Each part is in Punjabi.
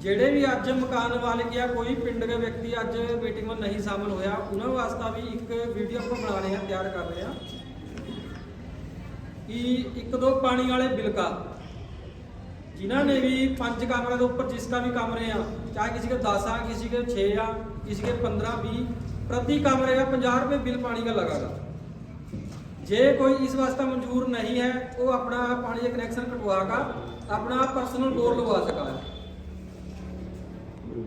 ਜਿਹੜੇ ਵੀ ਅੱਜ ਮਕਾਨ ਮਾਲਕ ਜਾਂ ਕੋਈ ਪਿੰਡ ਦੇ ਵਿਅਕਤੀ ਅੱਜ ਮੀਟਿੰਗ ਵਿੱਚ ਨਹੀਂ ਸ਼ਾਮਲ ਹੋਇਆ, ਉਹਨਾਂ ਵਾਸਤੇ ਵੀ ਇੱਕ ਵੀਡੀਓ ਆਪਾਂ ਬਣਾ ਰਹੇ ਹਾਂ, ਤਿਆਰ ਕਰ ਰਹੇ ਹਾਂ। ਕਿ ਇੱਕ ਦੋ ਪਾਣੀ ਵਾਲੇ ਬਿਲਕਾ, ਜਿਨ੍ਹਾਂ ਨੇ ਵੀ ਪੰਜ ਕਮਰਿਆਂ ਦੇ ਉੱਪਰ ਜਿਸ ਦਾ ਵੀ ਕਮਰੇ ਆ, ਚਾਹੇ ਕਿਸੇ ਦੇ 10 ਆ, ਕਿਸੇ ਦੇ 6 ਆ, ਕਿਸੇ ਦੇ 15 20 ਪ੍ਰਤੀ ਕਮਰੇ ਦਾ 50 ਰੁਪਏ ਬਿੱਲ ਪਾਣੀ ਦਾ ਲਗਾਗਾ ਜੇ ਕੋਈ ਇਸ ਵਾਸਤੇ ਮਨਜ਼ੂਰ ਨਹੀਂ ਹੈ, ਉਹ ਆਪਣਾ ਪਾਣੀ ਦੇ ਕਨੈਕਸ਼ਨ ਕਟਵਾਗਾ ਆਪਣਾ ਪਰਸਨਲ ਬੋਰ ਲਗਵਾ ਸਕਦਾ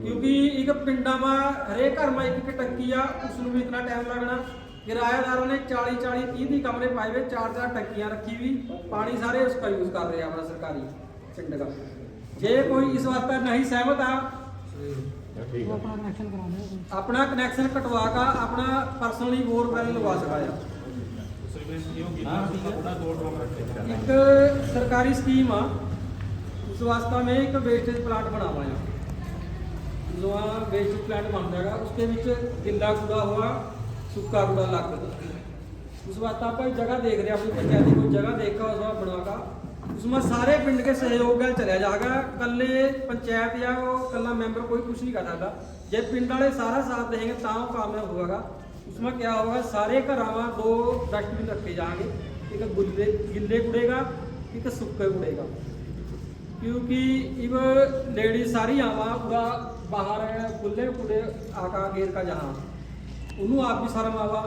ਕਿਉਂਕਿ ਇੱਕ ਪਿੰਡਾਂ ਮਾ ਹਰੇਕ ਘਰ ਮਾ ਇੱਕ ਇੱਕ ਟੰਕੀ ਆ ਉਸ ਨੂੰ ਵੀ ਇਤਨਾ ਟਾਈਮ ਲੱਗਣਾ। ਕਿਰਾਏਦਾਰਾਂ ਨੇ 40 40 30 ਦੀ ਕਮਰੇ ਪਾਏ ਵੇ ਚਾਰ ਚਾਰ ਟੰਕੀਆਂ ਰੱਖੀ ਵੀ ਪਾਣੀ ਸਾਰੇ ਉਸ ਦਾ ਯੂਜ਼ ਕਰ ਰਹੇ ਆਪਣਾ ਸਰਕਾਰੀ ਪਿੰਡ ਦਾ। ਜੇ ਕੋਈ ਇਸ ਵਾਸਤੇ ਨਹੀਂ ਸਹਿਮਤ ਆ, ਆਪਣਾ ਕਨੈਕਸ਼ਨ ਕਟਵਾ ਕੇ ਆਪਣਾ ਪਰਸਨਲੀ ਬੋਰ ਵੈਲ ਲਵਾ ਸਕਦਾ ਆ। ਇੱਕ ਸਰਕਾਰੀ ਸਕੀਮ ਆ। स्वास्थ्य में एक वेस्टेज प्लांट बना हुआ है जो वेस्टेज प्लांट बन जाएगा उसके बीच गिल्ला कूड़ा हुआ सूखा कूड़ा लग उस वास्ते आप जगह देख रहे हैं अपनी पंचायत की कोई जगह देखा उसका बनवागा उसमें सारे पिंड के सहयोग का चला जाएगा कल पंचायत या वो कला मेंबर कोई कुछ नहीं कर सकता जब पिंड वाले सारा साथ देंगे तो कामयाब होगा उसमें क्या होगा सारे घरावा दो डस्टबिन रखे जाएंगे एक गिले गिले कूड़ेगा एक सूखे कूड़ेगा क्योंकि इब लेडीज सारी आवा पूरा बाहर है गुल्ले कूड़े आका घेर का जहाँ ਉਹਨੂੰ ਆਪ ਵੀ ਸ਼ਰਮ ਆਵਾ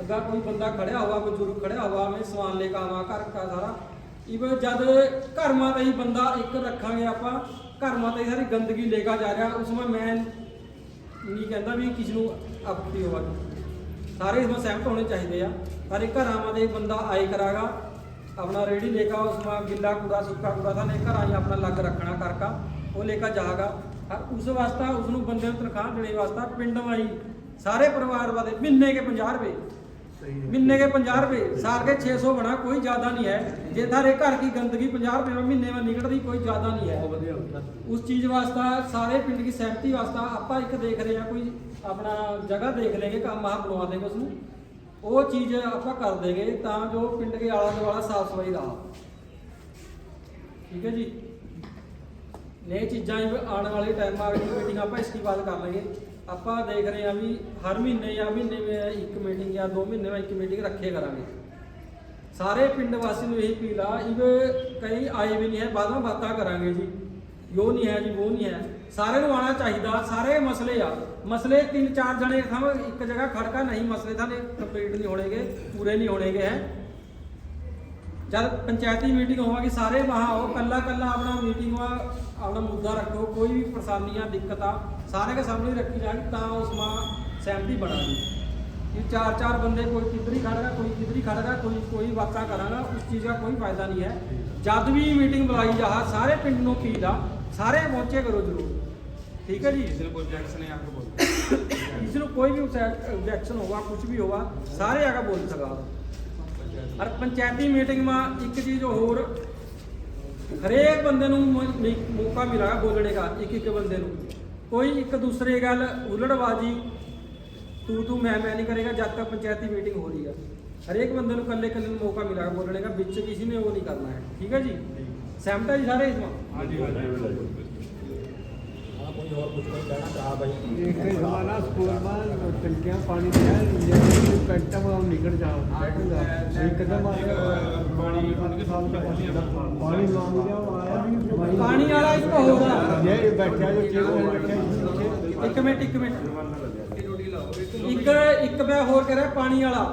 ਅੱਗਾ ਕੋਈ ਬੰਦਾ ਖੜਿਆ ਹੋਵਾ ਬਜ਼ੁਰਗ ਖੜਿਆ ਹੋਵਾ ਮੈਂ ਸਮਾਨ ਲੈ ਕੇ ਆਵਾਂ ਘਰ ਦਾ ਸਾਰਾ ਇਵ ਜਦ ਘਰ ਮਾ ਤੇ ਹੀ ਬੰਦਾ ਇੱਕ ਰੱਖਾਂਗੇ ਆਪਾਂ ਘਰ ਮਾ ਤੇ ਹੀ ਸਾਰੀ ਗੰਦਗੀ ਲੈ ਕੇ ਜਾ ਰਿਹਾ ਉਸ ਮੈਂ ਮੈਂ ਨਹੀਂ ਕਹਿੰਦਾ ਵੀ ਕਿਸ ਨੂੰ ਆਪਤੀ ਹੋਵਾ ਸਾਰੇ ਇਸ ਵਿੱਚ ਸਹਿਮਤ ਹੋਣੇ ਚਾਹੀਦੇ ਆ ਪਰ ਇਹ ਘਰਾਂ ਮਾ ਦੇ ਬੰਦਾ ਆਏ ਕਰਾਗਾ अपना रेडी लेका उसमें गिला कूड़ा सूखा कूड़ा था लेकर आई अपना लग रखना करका वो लेकर जाएगा और उस वास्ता उसनु बंदे तनख्वाह देने वास्ता पिंड आई सारे परिवार वाले महीने के पंजा रुपये महीने के पंजा रुपये सार के छः सौ बना कोई ज़्यादा नहीं है जे थारे घर की गंदगी पंजा रुपये में महीने में निकलती कोई ज़्यादा नहीं है उस चीज़ वास्ता सारे पिंड की सहमति वास्ता आप एक देख रहे हैं कोई अपना जगह देख लेंगे काम वहाँ बुलवा देंगे उसमें ਉਹ ਚੀਜ਼ ਆਪਾਂ ਕਰ ਦੇਗੇ ਤਾਂ ਜੋ ਪਿੰਡ ਦੇ ਆਲਾ ਦੁਆਲਾ ਸਾਫ਼ ਸਫ਼ਾਈ ਰਹਾ। ਠੀਕ ਹੈ ਜੀ? ਨੇ ਇਹ ਚੀਜ਼ਾਂ ਹੀ ਆਉਣ ਵਾਲੇ ਟਾਈਮ ਆ ਗਈ ਮੀਟਿੰਗ ਆਪਾਂ ਇਸ ਦੀ ਬਾਤ ਕਰ ਲਾਂਗੇ। ਆਪਾਂ ਦੇਖ ਰਹੇ ਹਾਂ ਵੀ ਹਰ ਮਹੀਨੇ ਜਾਂ ਮਹੀਨੇ ਵਿੱਚ ਇੱਕ ਮੀਟਿੰਗ ਜਾਂ ਦੋ ਮਹੀਨੇ ਵਿੱਚ ਇੱਕ ਮੀਟਿੰਗ ਰੱਖੇ ਕਰਾਂਗੇ। ਸਾਰੇ ਪਿੰਡ ਵਾਸੀ ਨੂੰ ਇਹੀ ਅਪੀਲ ਆ ਇਹ ਕਈ ਆਏ ਵੀ ਨਹੀਂ ਹੈ ਬਾਦਾਂ ਬਾਤਾਂ ਕਰਾਂਗੇ ਜੀ। ਯੋ ਨਹੀਂ ਹੈ ਜੀ ਉਹ ਨਹੀਂ ਹੈ। ਸਾਰੇ ਨੂੰ ਆਣਾ ਚਾਹੀਦਾ, ਸਾਰੇ ਮਸਲੇ ਆ। ਮਸਲੇ ਤਿੰਨ ਚਾਰ ਜਣੇ ਥਾਂ, ਇੱਕ ਜਗ੍ਹਾ ਖੜਕਾ, ਨਹੀਂ, ਮਸਲੇ ਤਾਂ ਕੰਪਲੀਟ ਨਹੀਂ ਹੋਣਗੇ, ਪੂਰੇ ਨਹੀਂ ਹੋਣਗੇ ਹੈ। ਜਦ ਪੰਚਾਇਤੀ ਮੀਟਿੰਗ ਹੋਵਾਂਗੀ, ਸਾਰੇ ਵਹਾਂ ਆਓ, ਕੱਲਾ ਕੱਲਾ ਆਪਣਾ ਮੀਟਿੰਗ ਵਾ, ਆਪਣਾ ਮੁੱਦਾ ਰੱਖੋ, ਕੋਈ ਵੀ ਪਰੇਸ਼ਾਨੀਆਂ, ਦਿੱਕਤਾਂ, ਸਾਰੇ ਦੇ ਸਾਹਮਣੇ ਰੱਖੀ ਜਾਣ, ਤਾਂ ਉਸ ਮਾਂ ਸਹਿਮਤੀ ਬਣਾਣੀ ਕਿ ਚਾਰ ਚਾਰ ਬੰਦੇ ਕੋਈ ਕਿਧਰੀ ਖੜਗਾ ਕੋਈ ਕਿਧਰੀ ਖੜਗਾ ਕੋਈ ਕੋਈ ਵਾਤਾ ਕਰਾਂਗਾ, ਉਸ ਚੀਜ਼ ਦਾ ਕੋਈ ਫਾਇਦਾ ਨਹੀਂ ਹੈ। ਜਦ ਵੀ ਮੀਟਿੰਗ ਬੁਲਾਈ ਜਾ, ਸਾਰੇ ਪਿੰਡ ਨੂੰ ਕੀ ਦਾ ਸਾਰੇ ਪਹੁੰਚੇ ਕਰੋ ਜ਼ਰੂਰ। ठीक है जी ਕਿਸੇ ਨੂੰ ਕੋਈ objection ਹੈ ਆਪ ਬੋਲ किसी ਨੂੰ कोई भी ऑब्जेक्शन होगा कुछ भी होगा सारे आगे बोल सका और पंचायती मीटिंग में एक चीज और ਹਰੇਕ ਬੰਦੇ ਨੂੰ ਮੌ- ਮੌ- ਮੌਕਾ ਮਿਲਾਗਾ ਬੋਲਣੇ ਦਾ ਇੱਕ ਇੱਕ ਬੰਦੇ ਨੂੰ ਕੋਈ ਇੱਕ ਦੂਸਰੇ ਗੱਲ ਉਲੜਬਾਜੀ ਤੂੰ ਤੂੰ ਮੈਂ ਮੈਂ ਨਹੀਂ ਕਰੇਗਾ ਜਦ ਤੱਕ ਪੰਚਾਇਤੀ ਮੀਟਿੰਗ ਹੋ ਰਹੀ ਹੈ ਹਰੇਕ ਬੰਦੇ ਨੂੰ ਕੱਲੇ ਕੱਲੇ ਨੂੰ ਮੌਕਾ ਮਿਲਾਗਾ ਬੋਲਣੇ ਦਾ ਵਿੱਚ ਕਿਸੇ ਨੇ ਉਹ ਨਹੀਂ ਕਰਨਾ ਹੈ ਠੀਕ ਹੈ ਜੀ ਸਹਿਮਤ ਹੈ ਜੀ ਸਾਰੇ ਇਸ ਵਿੱਚ ਹਾਂਜੀ ਹਾਂਜੀ और कुछ नहीं कहना चाहा भाई एक ही जमाना स्कूल में टंकियां पानी की है ये पेंटा में निकल जाओ एकदम पानी पानी मांग गया पानी वाला इसका होगा ये बैठा जो केवल बैठा एक मिनट एक मिनट एक एक मैं होर कह रहा पानी वाला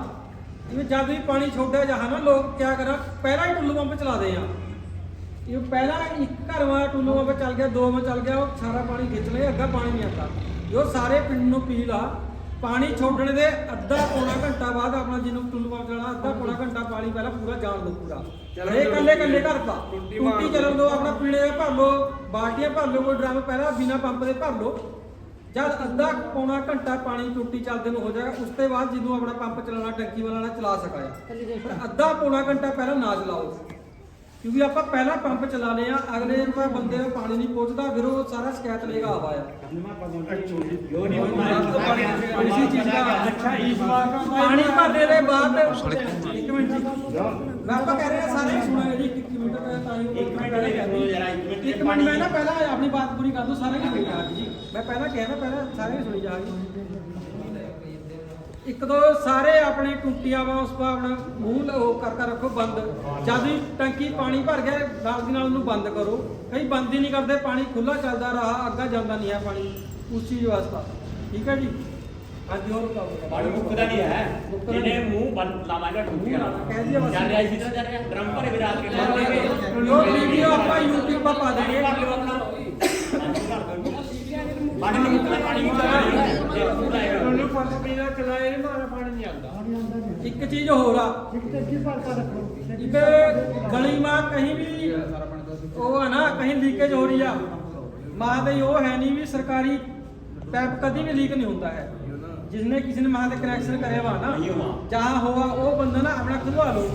जब भी पानी छोड़ा जहाँ ना लोग क्या करा पहला ही टुल्लू पंप चला दे यहाँ ਇਹ ਪਹਿਲਾਂ ਇੱਕ ਘਰ ਵਾ ਟੁੱਲੂ ਪੰਪ ਚੱਲ ਗਿਆ ਦੋ ਮੈਂ ਚੱਲ ਗਿਆ ਉਹ ਸਾਰਾ ਪਾਣੀ ਖਿੱਚ ਲਿਆ ਅੱਗਾ ਪਾਣੀ ਨਹੀਂ ਆਉਂਦਾ। ਜੋ ਸਾਰੇ ਪਿੰਡ ਨੂੰ ਪੀਲ ਆ ਪਾਣੀ ਛੋੜਨ ਦੇ ਅੱਧਾ ਪੌਣਾ ਘੰਟਾ ਬਾਅਦ ਆਪਣਾ ਜਿਹਨੂੰ ਟੁੱਲੂ ਪੰਪ ਚਲਾਣਾ ਅੱਧਾ ਪੌਣਾ ਘੰਟਾ ਪਾਣੀ ਪਹਿਲਾਂ ਪੂਰਾ ਜਾਣ ਦੋ ਪੂਰਾ। ਹਰੇ ਕੱਲੇ ਕੱਲੇ ਘਰ ਦਾ ਟੁੱਟੀ ਚੱਲਣ ਦੋ ਆਪਣਾ ਪੀਣੇ। ਦੇ ਭਰ ਲੋ ਬਾਲਟੀਆਂ ਭਰ ਲੋ ਕੋਈ ਡਰਮ ਪਹਿਲਾਂ ਬਿਨਾ ਪੰਪ ਦੇ ਭਰ ਲੋ ਜਦ ਅੱਧਾ ਪੌਣਾ ਘੰਟਾ ਪਾਣੀ ਟੁੱਟੀ ਚੱਲਦੇ ਨੂੰ ਹੋ ਜਾਏਗਾ ਉਸ ਤੋਂ ਬਾਅਦ ਜਦੋਂ ਆਪਣਾ ਪੰਪ ਚਲਾਉਣਾ ਟੈਂਕੀ ਵਾਲਾ ਚਲਾ ਸਕਾਇਆ। ਪਰ ਅੱਧਾ ਪੌਣਾ ਘੰਟਾ ਪਹਿਲਾਂ ਨਾ ਚਲਾਓ। ਕਿਉਂਕਿ ਆਪਾਂ ਪਹਿਲਾਂ ਪੰਪ ਚਲਾਣੇ ਆ ਅਗਲੇ ਨੂੰ ਬੰਦੇ ਨੂੰ ਪਾਣੀ ਨਹੀਂ ਪਹੁੰਚਦਾ ਫਿਰ ਉਹ ਸਾਰਾ ਸ਼ਿਕਾਇਤ ਲੇਗਾ ਆਵਾ ਆ ਇਸੀ ਚੀਜ਼ ਦਾ ਅੱਛਾ ਇਸ ਵਾਰ ਪਾਣੀ ਭਰਨੇ ਦੇ ਬਾਅਦ ਇੱਕ ਮਿੰਟ ਜੀ। ਮੈਂ ਆਪਾਂ ਕਹਿ ਰਹੇ ਸਾਰੇ ਸੁਣਾਂਗੇ ਜੀ ਇੱਕ ਇੱਕ ਮਿੰਟ ਮਿੰਟ ਮੈਂ ਤਾਂ ਇੱਕ ਮਿੰਟ ਮੈਂ ਨਾ ਪਹਿਲਾਂ ਆਪਣੀ ਬਾਤ ਪੂਰੀ ਕਰ ਦੋ ਸਾਰੇ ਨੇ ਸੁਣੀ ਜਾਗੀ ਜੀ। ਮੈਂ ਪਹਿਲਾਂ ਕਿਹਾ ਨਾ ਪਹਿਲਾਂ ਸਾਰੇ ਸੁਣੀ ਜਾਗੀ ਇੱਕ ਦੋ ਸਾਰੇ ਆਪਣੇ ਟੁੱਟੀਆਂ ਵਾ ਉਸ ਪਾ ਆਪਣਾ ਮੂੰਹ ਲ- ਉਹ ਕਰ ਕਰ ਰੱਖੋ ਬੰਦ। ਜਦ ਵੀ ਟੰਕੀ ਪਾਣੀ ਭਰ ਗਿਆ ਨਾਲ ਦੀ ਨਾਲ ਉਹਨੂੰ ਬੰਦ ਕਰੋ। ਕਈ ਬੰਦ ਹੀ ਨਹੀਂ ਕਰਦੇ ਪਾਣੀ ਖੁੱਲਾ ਚੱਲਦਾ ਰਹਾ ਅੱਗਾ ਜਾਂਦਾ ਨਹੀਂ ਹੈ ਪਾਣੀ। ਉਸ ਚੀਜ਼ ਵਾਸਤਾ। ਠੀਕ ਹੈ ਜੀ? ਹਾਂਜੀ ਹੋਰ ਪਾਣੀ ਮੁੱਕਦਾ ਨਹੀਂ ਹੈ। ਨਹੀਂ। ਮੂੰਹ ਬੰਦ ਲਾਵਾਂਗਾ ਟੁੱਟਿਆ ਕਹਿ ਦਿਆ ਬਸ। ਚੱਲ ਰਿਹਾ ਇਸੇ ਤਰ੍ਹਾਂ ਚੱਲ ਰਿਹਾ ਡਰਮ ਭਰੇ ਕੇ ਜੋ ਵੀਡੀਓ ਆਪਾਂ YouTube 'ਤੇ ਪਾ ਦੇਂਗੇ ਕਰ ਲਿਓ ਆਪਣਾ ਪਾਣੀ ਨਹੀਂ ਮੁੱਕਦਾ ਪਾਣੀ ਮੁੱਕਦਾ ਕੱਪ ਪੀਣਾ ਚਲਾਏ ਮਾਰਾ ਪਾਣੀ ਨਹੀਂ ਆਉਂਦਾ। ਇੱਕ ਚੀਜ਼ ਹੋਰ ਆ। एक टैक्सी ਗਲੀ ਮਾਂ ਕਹੀਂ ਵੀ ਉਹ ਆ ਨਾ ਕਹੀਂ ਲੀਕੇਜ ਹੋ ਰਹੀ ਆ। ਮਾਂ ਦੇ ਉਹ ਹੈ ਨਹੀਂ ਵੀ ਸਰਕਾਰੀ ਪੈਪ ਕਦੀ ਵੀ ਲੀਕ ਨਹੀਂ ਹੁੰਦਾ ਹੈ। ਜਿਸਨੇ ਕਿਸੇ ਨੇ ਮਾਂ ਦੇ ਕਨੈਕਸ਼ਨ ਕਰੇ ਵਾ ਨਾ ਜਹਾਂ ਹੋਆ ਉਹ ਬੰਦਾ ਨਾ ਆਪਣਾ ਖੁਦਵਾ ਲੋ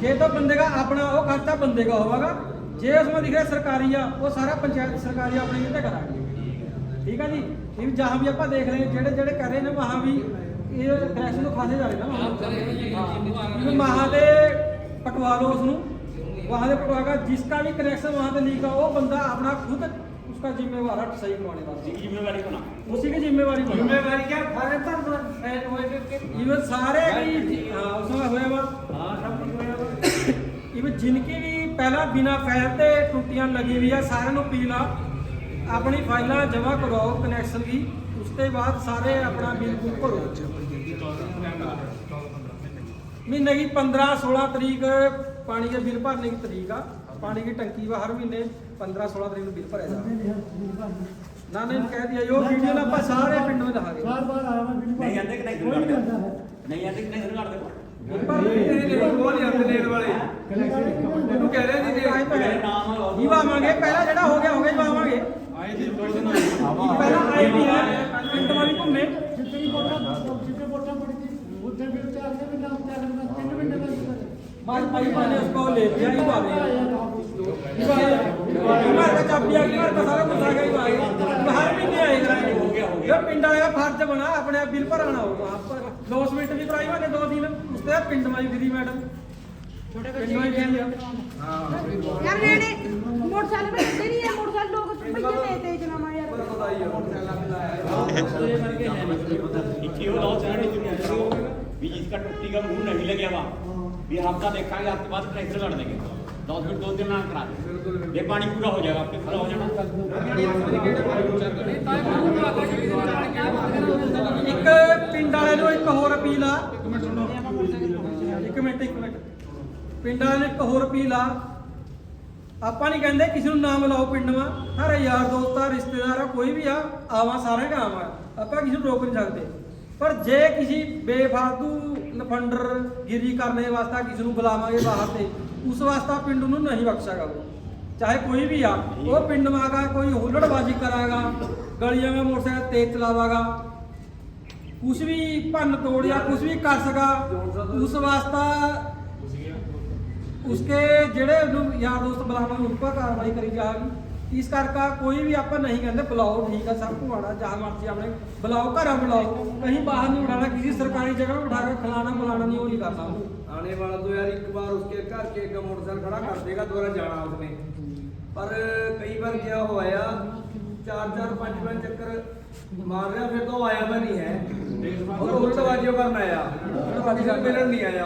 ਜੇ ਤਾਂ ਬੰਦੇ ਦਾ ਆਪਣਾ ਉਹ ਖਰਚਾ ਬੰਦੇ ਦਾ ਹੋਵੇਗਾ। ਜੇ ਉਸ ਵਿੱਚ ਦਿਖ ਸਰਕਾਰੀ ਆ ਉਹ ਸਾਰਾ ਪੰਚਾਇਤ ਸਰਕਾਰੀ ਆਪਣੇ ਕਿਤੇ ਕਰਾਂਗੇ। ਠੀਕ ਆ ਜੀ? ये भी जहाँ भी आप देख रहे हैं जेड़े जेड़े कर रहे हैं वहाँ भी ये कनेक्शन तो खासे जा रहे हैं ना वहाँ वहाँ दे पटवा लो उसनु वहाँ दे पटवाएगा जिसका भी कनेक्शन वहाँ से लीक है वो बंदा अपना खुद उसका जिम्मेवार है सही करवाने वाला ਜ਼ਿੰਮੇਵਾਰੀ ਕੋਣਾ उसी की जिम्मेवारी बनेगी। ਜ਼ਿੰਮੇਵਾਰੀ ਕਿਆ ਫਾਰੇ ਭਰਨਾ ਫੈਨ ਹੋਏ ਕਿ इवन सारे की हाँ उसमें होया वा ਹਾਂ ਸਭ ਕੁਝ ਹੋਇਆ ਵਾ। इवन जिनकी भी पहला बिना फैल ते टुटियां लगी हुई है सारे नु ਆਪਣੀ ਫਾਈਲਾਂ ਜਮ੍ਹਾਂ ਕਰਵਾਓ ਕਨੈਕਸ਼ਨ ਦੀ ਉਸ ਤੋਂ ਬਾਅਦ ਸਾਰੇ ਆਪਣਾ ਬਿੱਲ ਬੁੱਕ ਭਰੋ ਮਹੀਨੇ ਦੀ 15 16 ਤਰੀਕ ਪਾਣੀ ਦੇ ਬਿੱਲ ਭਰਨੇ ਦੀ ਤਰੀਕ ਆ। ਪਾਣੀ ਦੀ ਟੰਕੀ ਵਾ ਹਰ ਮਹੀਨੇ 15 16 ਤਰੀਕ ਨੂੰ ਬਿੱਲ ਭਰਿਆ ਜਾਂਦਾ ਨਾ ਨਹੀਂ ਕਹਿ ਦਿਆ ਜੋ ਵੀਡੀਓ ਨਾਲ ਆਪਾਂ ਸਾਰੇ ਪਿੰਡ ਵਿੱਚ ਦਿਖਾਗੇ ਬਾਰ ਬਾਰ ਆਇਆ ਮੈਂ ਵੀਡੀਓ ਨਹੀਂ ਆਂਦੇ ਕਿ ਨਹੀਂ ਨਹੀਂ ਆਂਦੇ ਕਿ ਨਹੀਂ ਕਰਦੇ ਪਰ ਤੇਰੇ ਲਈ ਕੋਲ ਜਾਂਦੇ ਲੈਣ ਵਾਲੇ। ਤੈਨੂੰ ਕਹਿ ਰਹੇ ਨਹੀਂ ਦੇ ਆਈ ਤਾਂ ਜਵਾਵਾਂਗੇ ਪਹਿਲਾਂ ਜਿਹੜਾ ਹੋ ਗਿਆ ਹੋ ਗਿਆ ਜਵਾਵਾਂਗੇ ਪਹਿਲਾਂ ਆਏ ਵੀ ਹੈ ਪਿੰਡ ਵਾਲੀ ਘੁੰਮੇ ਜਿੱਥੇ ਵੀ ਫੋਟੋ ਜਿੱਥੇ ਫੋਟੋ ਪੜੀ ਸੀ ਉੱਥੇ ਵੀ ਉੱਤੇ ਆਖੇ ਵੀ ਨਾ ਉੱਤੇ ਆਖੇ ਨਾ ਤਿੰਨ ਮਿੰਟ ਦਾ ਮਾਰ ਭਾਈ ਮਾਨੇ ਉਸ ਕੋ ਲੈ ਗਿਆ ਹੀ ਬਾਰੇ ਘਰ ਦਾ ਚਾਬੀ ਆ ਗਈ ਘਰ ਦਾ ਸਾਰਾ ਕੁਝ ਆ ਗਿਆ ਹੀ ਬਾਰੇ ਹਰ ਮਹੀਨੇ ਆਏ ਕਰਾਂਗੇ ਹੋ ਗਿਆ ਹੋ ਗਿਆ ਪਿੰਡ ਵਾਲੇ ਦਾ ਫਰਜ਼ ਬਣਾ ਆਪਣੇ ਆਪ ਬਿੱਲ ਭਰਾਣਾ ਹੋਊਗਾ ਆਪ 2 ਮਿੰਟ ਵੀ ਕਰਾਈ ਮਾਨੇ ਦੋ ਦਿਨ ਉਸ ਤੇ ਪਿੰਡ ਵਾਲੀ ਫਰੀ ਮੈਡਮ ਛੋਟੇ ਬੱਚੇ ਹਾਂ ਯਾਰ ਨੇੜੇ। रेड़े मोटरसाइकिल पे चलते नहीं है मोटरसाइकिल लोग भैया लेते हैं चलाना यार इक्की वो लाओ चढ़ने शुरू करो भी जिसका टुट्टी का मुंह नहीं लगे वहाँ भी हफ्ता देखेंगे हफ्ते बाद ट्रैक्टर कर देंगे दस मिनट दो दिन ना करा दे ये पानी पूरा हो जाएगा आपके पूरा हो जाना ਇੱਕ ਪਿੰਡ ਵਾਲੇ ਨੂੰ ਇੱਕ ਹੋਰ ਅਪੀਲ ਆ ਇੱਕ ਮਿੰਟ ਸੁਣੋ ਇੱਕ ਮਿੰਟ ਇੱਕ ਮਿੰਟ ਪਿੰਡ ਵਾਲੇ ਨੂੰ ਇੱਕ ਹੋਰ ਅਪੀਲ ਆ ਆਪਾਂ ਨਹੀਂ ਕਹਿੰਦੇ ਕਿਸੇ ਨੂੰ ਨਾਮ ਲਾਓ ਪਿੰਡ ਮਾ ਸਾਰੇ ਯਾਰ ਦੋਸਤ ਆ, ਰਿਸ਼ਤੇਦਾਰ ਆ, ਕੋਈ ਵੀ ਆ, ਆਵਾਂ ਸਾਰੇ ਦਾ ਆਵਾਂ ਆਪਾਂ ਕਿਸੇ ਨੂੰ ਰੋਕ ਨਹੀਂ ਸਕਦੇ। ਪਰ ਜੇ ਕਿਸੇ ਬੇਫਾਲਤੂ ਨਫੰਡਰ ਗਿਰੀ ਕਰਨੇ ਵਾਸਤੇ ਕਿਸੇ ਨੂੰ ਬੁਲਾਵਾਂਗੇ ਬਾਹਰ ਤੇ, ਉਸ ਵਾਸਤੇ ਪਿੰਡ ਨੂੰ ਨਹੀਂ ਬਖਸ਼ਾਗਾ ਉਹ। ਚਾਹੇ ਕੋਈ ਵੀ ਆ, ਉਹ ਪਿੰਡ ਮਾਗਾ ਕੋਈ ਹੁੱਲੜਬਾਜ਼ੀ ਕਰਾਗਾ, ਗਲੀਆਂ ਵਿੱਚ ਮੋਟਰਸਾਈਕਲ ਤੇਜ਼ ਚਲਾਵਾਗਾ, ਕੁਛ ਵੀ ਭੰਨ ਤੋੜ ਜਾਂ ਕੁਛ ਵੀ ਕਰ ਸਕਾ, ਉਸ ਵਾਸਤਾ ਉਸਕੇ ਜਿਹੜੇ ਉਹਨੂੰ ਯਾਰ ਦੋਸਤ ਬੁਲਾਵਾਂਗੇ ਉਸ ਪਰ ਕਾਰਵਾਈ ਕਰੀ ਜਾਏਗੀ ਇਸ ਕਰਕੇ ਕੋਈ ਵੀ ਆਪਾਂ ਨਹੀਂ ਕਹਿੰਦੇ ਬੁਲਾਓ ਠੀਕ ਹੈ ਸਭ को आना जहाँ मर्जी आपने बुलाओ घर बुलाओ कहीं बाहर नहीं उठाना किसी सरकारी जगह में उठा कर खिलाना बुलाना नहीं वो नहीं करना आने वाला तो यार एक बार उसके घर के एक मोटरसाइकिल खड़ा कर देगा दोबारा जाना उसने पर कई बार क्या हुआ यार चार चार पांच पांच चक्कर मार रहा फिर तो आया भी नहीं है और उल्टबाजियों करना आया उल्टबाजी का मिलन नहीं आया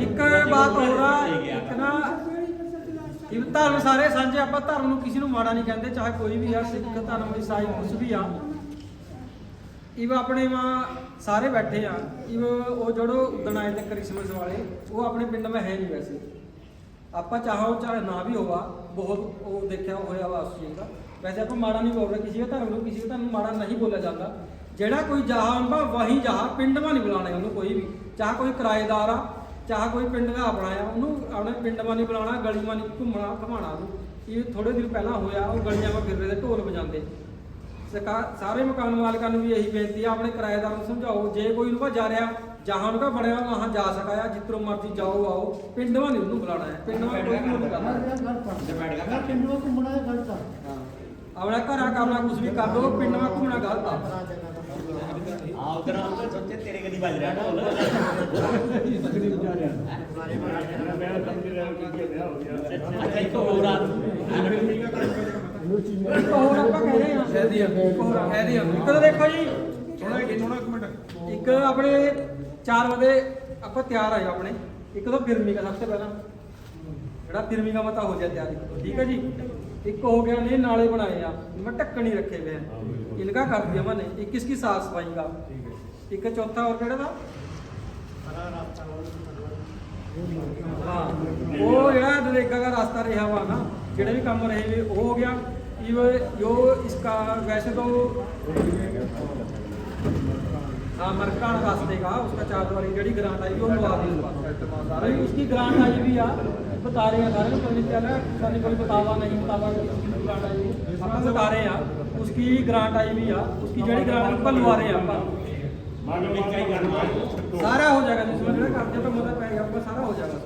ਇੱਕ ਬਾਤ ਹੋਰ ਆ, ਇੱਕ ਨਾ ਇਹ ਧਰਮ ਸਾਰੇ ਸਾਂਝੇ, ਆਪਾਂ ਧਰਮ ਨੂੰ ਕਿਸੇ ਨੂੰ ਮਾੜਾ ਨਹੀਂ ਕਹਿੰਦੇ, ਚਾਹੇ ਕੋਈ ਵੀ ਆ, ਸਿੱਖ ਧਰਮ ਈਸਾਈ ਕੁਝ ਵੀ ਆ। ਇਵ ਆਪਣੇ ਮਾਂ ਸਾਰੇ ਬੈਠੇ ਆ, ਇਵ ਉਹ ਜਿਹੜੋ ਦਨਾਏ ਤੇ ਕ੍ਰਿਸਮਸ ਵਾਲੇ, ਉਹ ਆਪਣੇ ਪਿੰਡ ਮੈਂ ਹੈ ਨਹੀਂ ਵੈਸੇ। ਆਪਾਂ ਚਾਹੋ ਚਾਹੇ ਨਾ ਵੀ ਹੋਵਾ, ਬਹੁਤ ਉਹ ਦੇਖਿਆ ਹੋਇਆ ਵਾ ਉਸ ਚੀਜ਼ ਦਾ। ਵੈਸੇ ਆਪਾਂ ਮਾੜਾ ਨਹੀਂ ਬੋਲ ਰਹੇ ਕਿਸੇ ਦਾ ਧਰਮ ਨੂੰ ਕਿਸੇ ਦਾ ਧਰਮ ਨੂੰ ਮਾੜਾ ਨਹੀਂ ਬੋਲਿਆ ਜਿਹੜਾ ਕੋਈ ਜਹਾਂ ਅਨਭਾ ਵਹੀ ਜਹਾਂ ਪਿੰਡ ਮਾ ਨਹੀਂ ਬੁਲਾਣਾ ਉਹਨੂੰ ਕੋਈ ਵੀ ਚਾਹ ਕੋਈ ਕਿਰਾਏਦਾਰ ਆ ਚਾਹ ਕੋਈ ਪਿੰਡ ਦਾ ਆਪਣਾ ਆ ਉਹਨੂੰ ਆਪਣੇ ਪਿੰਡ ਮਾ ਨਹੀਂ ਬੁਲਾਣਾ ਗਲੀ ਮਾ ਨਹੀਂ ਘੁੰਮਣਾ ਘਮਾਣਾ ਉਹਨੂੰ ਇਹ ਥੋੜੇ ਦਿਨ ਪਹਿਲਾਂ ਹੋਇਆ ਉਹ ਗਲੀਆਂ ਮਾ ਫਿਰ ਰਹੇ ਢੋਲ ਵਜਾਉਂਦੇ ਸਰਕਾਰ ਸਾਰੇ ਮਕਾਨ ਮਾਲਕਾਂ ਨੂੰ ਵੀ ਇਹੀ ਬੇਨਤੀ ਆ ਆਪਣੇ ਕਿਰਾਏਦਾਰ ਨੂੰ ਸਮਝਾਓ ਜੇ ਕੋਈ ਨੂੰ ਜਾ ਰਿਹਾ ਜਹਾਂ ਨੂੰ ਬਣਿਆ ਵਹਾਂ ਜਾ ਸਕਾਇਆ ਜਿੱਧਰੋਂ ਮਰਜ਼ੀ ਜਾਓ ਆਓ ਪਿੰਡ ਮਾ ਨਹੀਂ ਉਹਨੂੰ ਬੁਲਾਣਾ ਹੈ ਪਿੰਡ ਮਾ ਕੋਈ ਨਹੀਂ ਕਰਨਾ ਮੈਂ ਪਿੰਡੋਂ ਘੁੰਮਣਾ ਹੈ ਗਲਤ ਆ ਆਪਣਾ ਘਰਾਂ ਕਰਨਾ ਕੁਝ ਵੀ ਕਰ ਲਓ, ਪਿੰਡ ਮਾ ਘੁੰਮਣਾ ਗਲਤ ਆ। ਆ ਉਧਰ ਸੋਚੇ ਤੇਰੇ ਕਦੀ ਵੱਜ ਰਿਹਾ ਢੋਲ ਅੱਛਾ ਇੱਕ ਹੋਰ ਆ ਇੱਕ ਹੋਰ ਆਪਾਂ ਕਹਿ ਰਹੇ ਆ ਕਹਿ ਦਿਆ ਇੱਕ ਹੋਰ ਆ। ਕਹਿ ਦਿਆ ਇੱਕ ਤਾਂ ਦੇਖੋ ਜੀ ਥੋੜਾ ਥੋੜਾ ਇੱਕ ਮਿੰਟ ਇੱਕ ਆਪਣੇ 4 ਵਜੇ ਆਪਾਂ ਤਿਆਰ ਆਏ ਆਪਣੇ। ਇੱਕ ਤਾਂ ਫਿਰਮੀ ਦਾ ਸਭ ਤੋਂ ਪਹਿਲਾਂ। ਜਿਹੜਾ ਫਿਰਮੀ ਦਾ ਮਤਾ ਹੋ ਗਿਆ ਤਿਆਰੀ। ਠੀਕ ਹੈ ਜੀ? ਇੱਕ हो गया ने नाले बनाए आप इनमें ढक्कन ही रखे हुए हैं इनका कर दिया मैंने एक इसकी साफ सफाई का एक चौथा और केड़ा था हाँ वो जरा नरेगा का रास्ता रहा हुआ ना जेड़े भी काम रहे हुए हो गया ये जो इसका वैसे तो हाँ मरकान रास्ते का उसका चार द्वारी जड़ी ग्रांट आई वो लगा दी उसकी ग्रांट आई भी आ बता रहे हैं सारे कोई नहीं चल रहा सर कोई बतावा नहीं बतावा ग्रांट आई अपन बता रहे हैं उसकी ग्रांट आई हुई है उसकी जड़ी ग्रांट अपन लगा रहे हैं अपन सारा हो जाएगा जिसमें जो करते पे मदद पाएगा आपका सारा हो जाएगा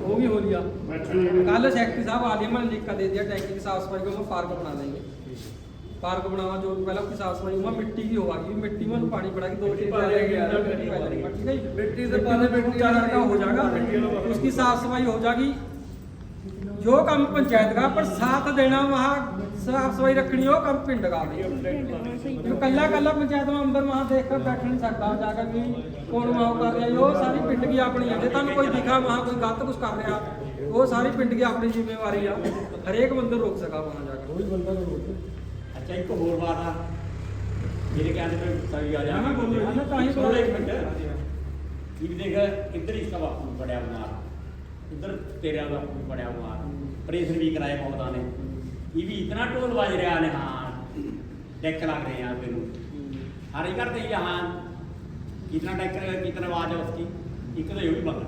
वो भी हो लिया कल सेक्रेटरी साहब आलिया मैंने लिख कर दे दिया टैंकी की साफ सफाई को हम पार्क बना देंगे पार्क बनावा जो भी पहले उसकी साफ सफाई वहाँ मिट्टी की होगी मिट्टी में पानी पड़ेगी दो तीन पा लेंगे यार। मिट्टी पा लेंगे, ठीक है जी? मिट्टी से पाले मिट्टी चार का हो जाएगा उसकी साफ सफाई हो जाएगी जो काम पंचायत का पर साथ देना वहाँ साफ सफाई रखनी हो काम पिंड का जो कल्ला कल्ला पंचायत में अंदर वहाँ देख कर बैठ नहीं सकता जाकर भी कौन वहाँ कर रहा है वो सारी पिंड की अपनी है जे ਤੁਹਾਨੂੰ ਕੋਈ ਦਿਖਾ वहाँ कोई गलत कुछ कर रहा वो सारी पिंड की अपनी जिम्मेवारी है हरेक बंदे रोक सका वहाँ जाकर कोई बंदा रोक ਅੱਛਾ ਇੱਕ ਹੋਰ ਬਾਤ ਆ। ਮੇਰੇ ਕਹਿੰਦੇ ਤੇ ਸਹੀ ਆ ਜਾ ਨਾ ਬੋਲੋ ਨਾ ਤਾਂ ਹੀ ਬੋਲੋ। ਇੱਕ ਮਿੰਟ। ਇਹ ਦੇਖ ਇੱਧਰ ਹੀ ਸਭਾ ਨੂੰ ਬੜਿਆ ਬਣਾ ਇੱਧਰ ਤੇਰਾ ਦਾ ਬੜਿਆ ਬਣਾ ਪ੍ਰੇਸ਼ਰ ਵੀ ਕਰਾਏ ਮੌਤਾਂ ਨੇ। ਇਹ ਵੀ ਇਤਨਾ ਢੋਲ ਵੱਜ ਰਿਹਾ ਨੇ ਹਾਂ। ਡੈਕ ਲੱਗ ਰਹੇ ਆ ਮੈਨੂੰ ਹਰ ਇੱਕ ਕਰਦੇ ਜਹਾਨ कितना टैक्टर कितना आवाज है उसकी एक तो ये भी बंद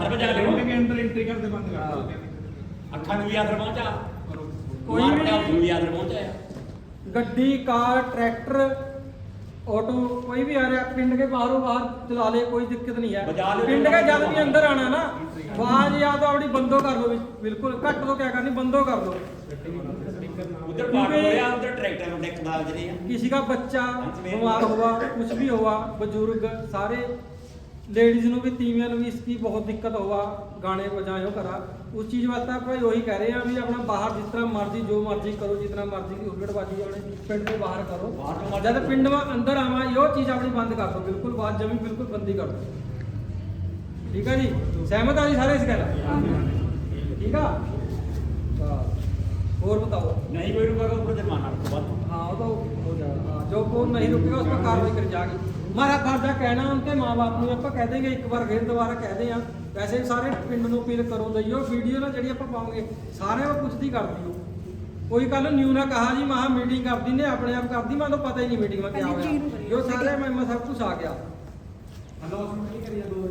हर बजा ले अंदर एंट्री कर दे बंद कर अखा नुया फरमाचा ਕੋਈ ਵੀ ਨੂੰ ਵੀ ਆਦਰ ਪਹੁੰਚਾਇਆ ਗੱਡੀ ਕਾਰ ट्रैक्टर ऑटो कोई भी आ रहा है पिंड के बाहरों बाहर चला ले कोई दिक्कत नहीं है बजा ले पिंड के जब भी अंदर आना ना आवाज या तो अपनी बंदो कर दो बिल्कुल कट दो क्या करनी बंदो कर दो उधर पार्क हो रहा उधर ट्रैक्टर में डेक बाज रहे हैं किसी का बच्चा बीमार हुआ कुछ भी हुआ बुजुर्ग सारे ਲੇਡੀਜ਼ ਨੂੰ ਵੀ ਤੀਵੀਆਂ ਨੂੰ ਵੀ ਇਸ ਦੀ ਬਹੁਤ ਦਿੱਕਤ ਹੋਵਾ ਗਾਣੇ ਵਜਾਇਓ ਕਰਾ ਉਸ ਚੀਜ਼ ਵਾਸਤੇ ਆਪਾਂ ਉਹੀ ਕਹਿ ਰਹੇ ਆ ਵੀ ਆਪਣਾ ਬਾਹਰ ਜਿਸ ਤਰ੍ਹਾਂ ਮਰਜ਼ੀ ਜੋ ਮਰਜ਼ੀ ਕਰੋ ਜਿਤਨਾ ਮਰਜ਼ੀ ਦੀ ਹੁੱਲੜਬਾਜ਼ੀ ਜਾਣੇ ਪਿੰਡ ਤੋਂ ਬਾਹਰ ਕਰੋ। ਜਦ ਪਿੰਡ ਮਾ ਅੰਦਰ ਆਵਾ ਇਹੋ ਚੀਜ਼ ਆਪਣੀ ਬੰਦ ਕਰ ਦੋ ਬਿਲਕੁਲ ਬਾਤ ਜਮੀ ਬਿਲਕੁਲ ਬੰਦੀ ਕਰ ਦੋ ਠੀਕ ਆ ਜੀ? ਸਹਿਮਤ ਆ ਜੀ ਸਾਰੇ ਇਸ ਗੱਲ ਠੀਕ ਆ? ਹੋਰ ਬਤਾਓ। ਨਹੀਂ ਕੋਈ ਰੁਕੇਗਾ ਉੱਪਰ ਜੁਰਮਾਨਾ ਵੱਧ ਹਾਂ ਉਹ ਤਾਂ ਹੋ ਜਾਏਗਾ ਜੋ ਕੋਈ ਨਹੀਂ ਰੁਕੇਗਾ ਉਸ ਪਰ ਕਾਰਵਾਈ ਕਰ ਜਾਗੀ। ਮਾਰਾ ਫਰਜ਼ਾ ਕਹਿਣਾ ਹੁਣ ਤੇ ਮਾਪੇ ਨੂੰ ਆਪਾਂ ਕਹਿ ਦੇਗੇ ਇੱਕ ਵਾਰ ਫਿਰ ਦੁਬਾਰਾ ਕਹਦੇ ਆ ਵੈਸੇ ਸਾਰੇ ਪਿੰਡ ਨੂੰ ਅਪੀਲ ਕਰੋ ਦਈਓ ਵੀਡੀਓ ਨਾਲ ਜਿਹੜੀ ਆਪਾਂ ਪਾਉਂਗੇ ਸਾਰੇ ਉਹ ਪੁੱਛਦੀ ਕਰਦੀ ਹੋ ਕੋਈ ਕੱਲ ਨਿਊ ਨਾ ਕਹਾ ਜੀ ਮਹਾ ਮੀਟਿੰਗ ਕਰਦੀ ਨੇ ਆਪਣੇ ਆਪ ਕਰਦੀ ਮੈਨੂੰ ਪਤਾ ਹੀ ਨਹੀਂ ਮੀਟਿੰਗ ਮੈਂ ਕਿਹਾ ਹੋਇਆ। ਜੋ ਸਾਰੇ ਮੈਂ ਸਭ ਕੁਝ ਆ ਗਿਆ।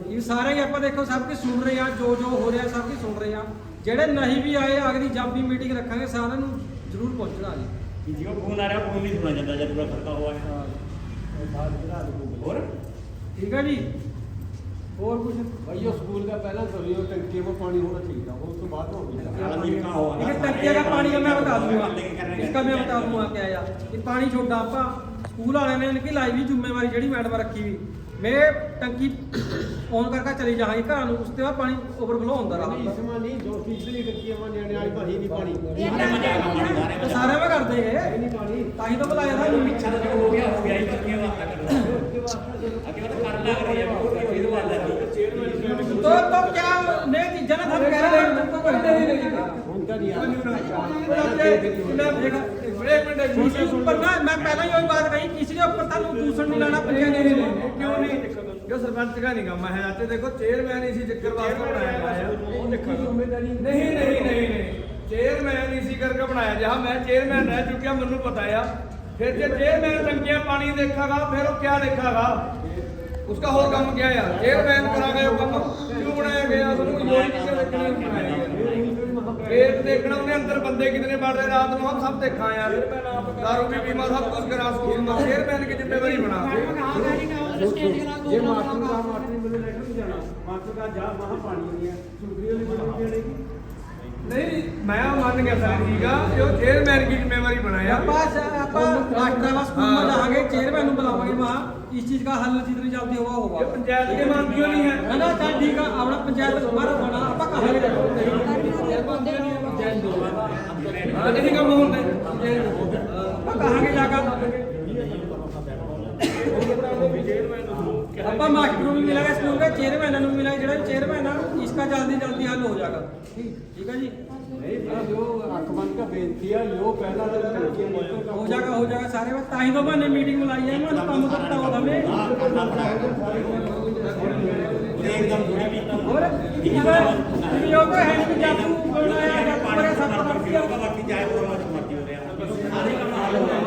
ਇਹ ਸਾਰੇ ਹੀ ਆਪਾਂ ਦੇਖੋ ਸਭ ਕੁਝ ਸੁਣ ਰਹੇ ਆ ਜੋ ਜੋ ਹੋ ਰਿਹਾ ਸਭ ਕੁਝ ਸੁਣ ਰਹੇ ਆ ਜਿਹੜੇ ਨਹੀਂ ਵੀ ਆਏ ਅਗਲੀ ਜਾਬੀ ਮੀਟਿੰਗ ਰੱਖਾਂਗੇ ਸਾਰਿਆਂ ਨੂੰ ਜ਼ਰੂਰ ਪਹੁੰਚਣਾ ਜੀ। ਜਿਉਂ ਫੋਨ ਆ ਰਿਹਾ ਫੋਨ ਨਹੀਂ ਸੁਣਾ ਜਾਂਦਾ ਜਦ ਪੂਰਾ ਖੜਕਾ ਹੋਇਆ। और ठीक है जी और कुछ भैया स्कूल का पहला सॉरी और टंकी में पानी होना चाहिए था उसके बाद हो टंकी का पानी का मैं बता दूंगा इसका मैं बता दूंगा क्या यार ये पानी छोटा आपका ਸਕੂਲ ਵਾਲਿਆਂ ਨੇ ਇਨਕੀ ਲਾਈ ਵੀ ਜ਼ਿੰਮੇਵਾਰੀ ਜਿਹੜੀ ਮੈਡਮ ਰੱਖੀ ਵੀ। ਮੈਂ ਟੰਕੀ ਔਨ ਕਰਕੇ ਚਲੀ ਜਾਵਾਂਗੀ ਘਰਾਂ ਨੂੰ ਉਸ ਤੇ ਬਾਅਦ ਪਾਣੀ ਓਵਰਫਲੋ ਹੁੰਦਾ ਨਹੀਂ ਰਹਾ ਸਮਾਂ ਨਹੀਂ ਜੋ ਫੀਸ ਨਹੀਂ ਕੱਟੀ ਆਵਾਂ ਨਿਆਣੇ ਵਾਲੀ ਭਾਈ ਨਹੀਂ ਪਾਣੀ। ਇਹ ਸਾਰੇ ਵੇ ਕਰਦੇ ਇਹ। ਨਹੀਂ ਪਾਣੀ। ਤਾਂ ਹੀ ਤਾਂ ਬੁਲਾਇਆ ਸਾਨੂੰ। ਪਿੱਛਾ ਜੋ ਹੋ ਗਿਆ ਹੋ ਗਿਆ ਹੀ ਕਿੰਨੀਆਂ ਵਾਰਾਂ ਕਰੋ। ਅੱਗੇ ਉਹ ਕਰ ਲੱਗ ਰਹੀ ਹੈ ਕੋਈ ਕੋਈ ਦਵਾ ਲੱਗੀ तो तो क्या नई चीजें ना सब कह रहे हैं तो कोई नहीं नहीं ਹੁਣ ਤਾਂ ਨਹੀਂ ਆ नहीं ਮੈਂ ਚੇਅਰਮੈਨ ਰਹਿ ਚੁੱਕਿਆ ਮੈਨੂੰ ਪਤਾ ਆ। ਫਿਰ ਜੇ ਚੇਅਰਮੈਨ ਰੰਗਿਆ ਪਾਣੀ ਦੇਖਾਗਾ ਫਿਰ ਉਹ ਕਿਆ ਦੇਖਾਗਾ? ਉਸਕਾ ਹੋਰ ਕੰਮ ਕਿਆ ਆ? ਚੇਅਰਮੈਨ ਕਰਾਂਗੇ ਉਹ ਕੰਮ। ਕਿਉਂ ਬਣਾਇਆ ਗਿਆ? ਤੁਹਾਨੂੰ ਕੋਈ ਕਿਸੇ ਦੇ ਕਿਉਂ ਬਣਾਇਆ? ਗਿਆ ਖੇਤ ਦੇਖਣਾ ਉਹਨੇ ਅੰਦਰ ਬੰਦੇ ਕਿਤਨੇ ਵੜ ਰਹੇ ਰਾਤ ਨੂੰ ਹਮ ਸਭ ਦੇਖਾਂ ਯਾਰ ਦਾਰੂ ਵੀ ਪੀਮਾ ਸਭ ਕੁਝ ਕਰਾ ਸਕੂਲ ਚੇਅਰਮੈਨ ਕੀ ਜ਼ਿੰਮੇਵਾਰੀ ਬਣਾ ਜੇ ਮਾਸਟਰ ਦਾ ਮਾਸਟਰ ਮੈਨੂੰ ਲੈ ਕੇ ਨਹੀਂ ਜਾਣਾ ਮਾਸਟਰ ਦਾ ਜਾ ਮਹਾ ਪਾਣੀ ਨਹੀਂ ਹੈ ਸੁਗਰੀ ਵਾਲੀ ਬਣੀ ਦੇਣੀ ਨਹੀਂ ਮੈਂ ਉਹ ਮੰਨ ਗਿਆ ਸਰ ਠੀਕ ਆ ਜੋ ਚੇਅਰਮੈਨ ਕੀ ਜ਼ਿੰਮੇਵਾਰੀ ਬਣਾਇਆ ਆਪਾਂ ਆਪਾਂ ਮਾਸਟਰਾਂ ਦਾ ਸਕੂਲ में जाएंगे चेयरमैन ਨੂੰ ਬੁਲਾਵਾਂਗੇ वहाँ इस चीज का हल जितनी जल्दी होगा ਇਹ होगा ਪੰਚਾਇਤ ਦੇ ਮੰਗ ਕਿਉਂ ਨਹੀਂ ਹੈ है ना चल ठीक है अपना पंचायत हमारा बना ਆਪਾਂ कहांगे ਆਪਾਂ ਮਾਸਟਰ ਨੂੰ ਵੀ ਮਿਲਾਂਗੇ ਸਕੂਲ ਦੇ ਚੇਅਰਮੈਨ ਨੂੰ ਮਿਲਾਂਗੇ ਜਿਹੜਾ ਚੇਅਰਮੈਨ ਆ ਇਸਕਾ ਜਲਦੀ ਜਲਦੀ ਹੱਲ ਹੋ ਜਾਗਾ। ਠੀਕ ਹੈ ਜੀ? ਨਹੀਂ ਜੋ ਆ ਲੋ ਪਹਿਲਾਂ ਦੇ ਹੋ ਜਾਗਾ ਹੋ ਜਾਗਾ ਸਾਰੇ ਵਕਤ ਤਾਂ ਹੀ ਤੋਂ ਬਾਨੇ ਮੀਟਿੰਗ ਬੁਲਾਈ ਹੈ ਮੈਂ ਕੰਮ ਕਰਤਾ ਹੋ ਦਵੇ ਹੋਰ ਇਹ ਤਾਂ ਹੈ ਨਹੀਂ ਜਾਦੂ ਬਣਾਇਆ ਬਾਕੀ ਜਾਇ ਕੋਲ ਮਰਜ਼ੀ ਹੋ ਰਿਹਾ ਸਾਰੇ ਕੰਮ ਹਾਲ ਹੋ ਰਿਹਾ।